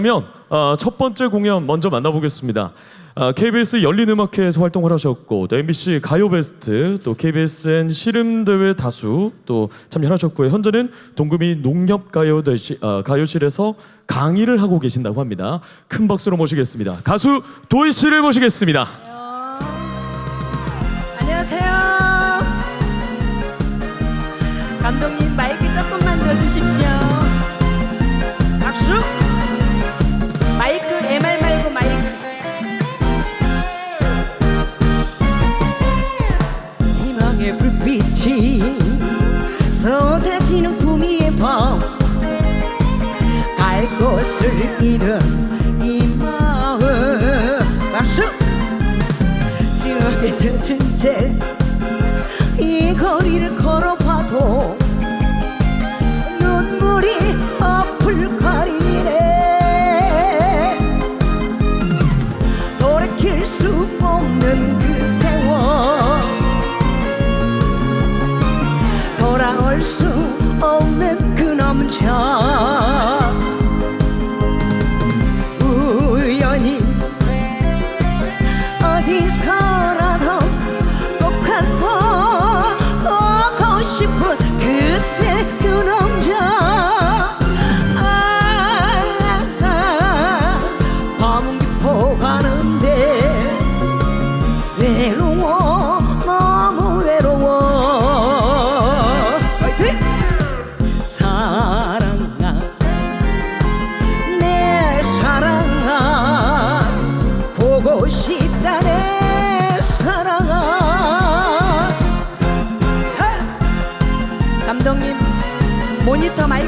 그러면 어, 첫 번째 공연 먼저 만나보겠습니다. 아, KBS 열린 음악회에서 활동을 하셨고 또 MBC 가요 베스트 또 KBSN 씨름 대회 다수 또 참여하셨고요. 현재는 동구미 농협 가요 대시, 아, 가요실에서 강의를 하고 계신다고 합니다. 큰 박수로 모시겠습니다. 가수 도희 씨를 모시겠습니다. 빛이 쏟아지는 구미의 밤. 갈 곳을 잃은 이 마음. 박수. 젖은 채이 거리를 걸 돌아올 수 없는 그 남자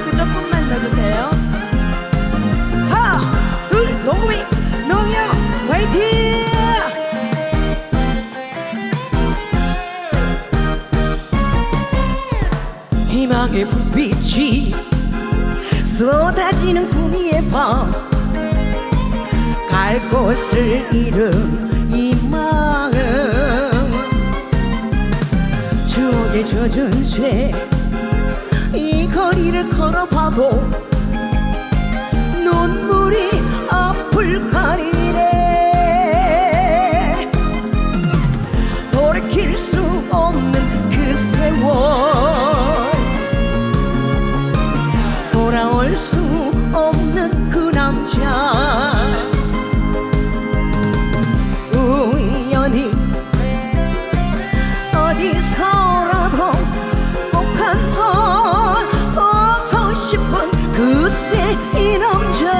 마이크 조금만 넣어주세요. 하나 둘 농구미 농협 화이팅! 희망의 불빛이 쏟아지는 구미의 밤. 갈 곳을 잃은 이 마음. 추억에 젖은 채 이 거리를 걸어봐도 눈물이 앞을 가리네. 돌이킬 수 없는 그 세월. 돌아올 수 없는 그 남자 이 남자.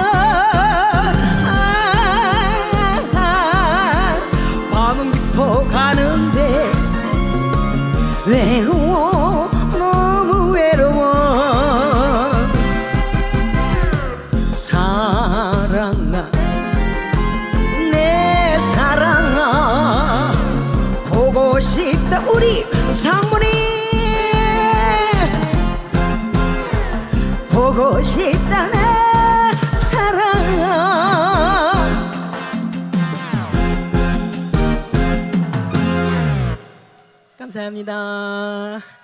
아, 아, 밤은 깊어 가는데 외로워 감사합니다.